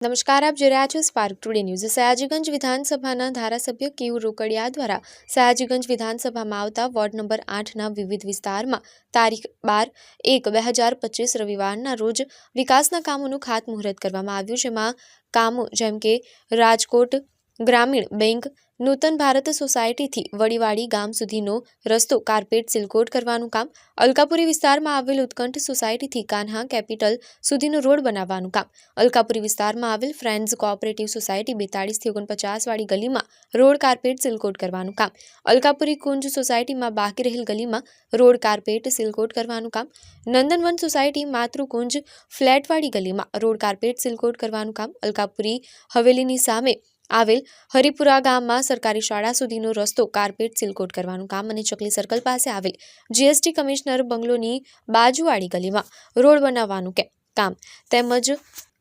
નમસ્કાર, આપ જોઈ રહ્યા છો સ્પાર્ક ટુડે ન્યૂઝ સયાજીગંજ વિધાનસભાના ધારાસભ્ય કેયુ રોકડિયા દ્વારા સયાજીગંજ વિધાનસભામાં આવતા વોર્ડ નંબર આઠના વિવિધ વિસ્તારમાં તારીખ બાર એક બે હજાર પચીસ રવિવારના રોજ વિકાસના કામોનું ખાતમુહૂર્ત કરવામાં આવ્યું. જેમાં કામો જેમ કે રાજકોટ ગ્રામીણ બેંક નૂતન ભારત સોસાયટીથી વડીવાડી ગામ સુધીનો રસ્તો, કાર્પેટ, સિલકોટ કરવાનું કામ, અલકાપુરી વિસ્તારમાં આવેલ ઉત્કંઠ સોસાયટીથી કાન્હા કેપિટલ સુધીનો રોડ બનાવવાનું કામ. અલકાપુરી વિસ્તારમાં આવેલ ફ્રેન્ડ્સ કોઓપરેટિવ સોસાયટી બેતાળીસથી ઓગણપચાસવાળી ગલીમાં રોડ, કાર્પેટ, સિલકોટ કરવાનું કામ. અલકાપુરી કુંજ સોસાયટીમાં બાકી રહેલ ગલીમાં રોડ, કાર્પેટ, સિલકોટ કરવાનું કામ. નંદનવન સોસાયટી માતૃકુંજ ફ્લેટવાળી ગલીમાં રોડ, કાર્પેટ, સિલકોટ કરવાનું કામ. અલકાપુરી હવેલીની સામે આવેલ હરિપુરા ગામમાં સરકારી શાળા સુધીનો રસ્તો કાર્પેટ સિલકોટ કરવાનું કામ અને ચકલી સર્કલ પાસે આવેલ જીએસટી કમિશનર બંગલોની બાજુવાળી ગલીમાં રોડ બનાવવાનું કે કામ તેમજ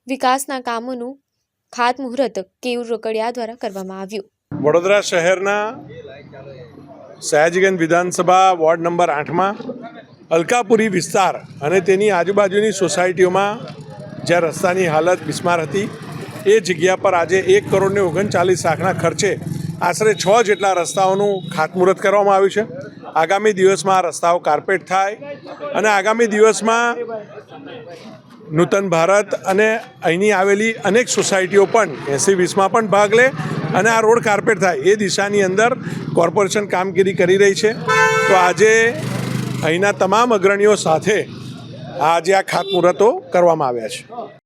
વિકાસના કામોનું ખાતમુહૂર્ત કેયુર રોકડિયા દ્વારા કરવામાં આવ્યું. વડોદરા શહેરના સયાજીગંજ વિધાનસભા વોર્ડ નંબર આઠમાં અલકાપુરી વિસ્તાર અને તેની આજુબાજુની સોસાયટીઓમાં જ્યાં રસ્તાની હાલત બિસ્માર હતી એ જગ્યા પર આજે એક કરોડને ઓગણચાલીસ લાખના ખર્ચે આશરે છ જેટલા રસ્તાઓનું ખાતમુહૂર્ત કરવામાં આવ્યું છે. આગામી દિવસમાં આ રસ્તાઓ કાર્પેટ થાય અને આગામી દિવસમાં નૂતન ભારત અને અહીંની આવેલી અનેક સોસાયટીઓ પણ એસી વીસમાં પણ ભાગ લે અને આ રોડ કાર્પેટ થાય. એ દિશાની અંદર કોર્પોરેશન કામગીરી કરી રહી છે. તો આજે અહીંના તમામ અગ્રણીઓ સાથે આજે આ ખાતમુહૂર્તો કરવામાં આવ્યા છે.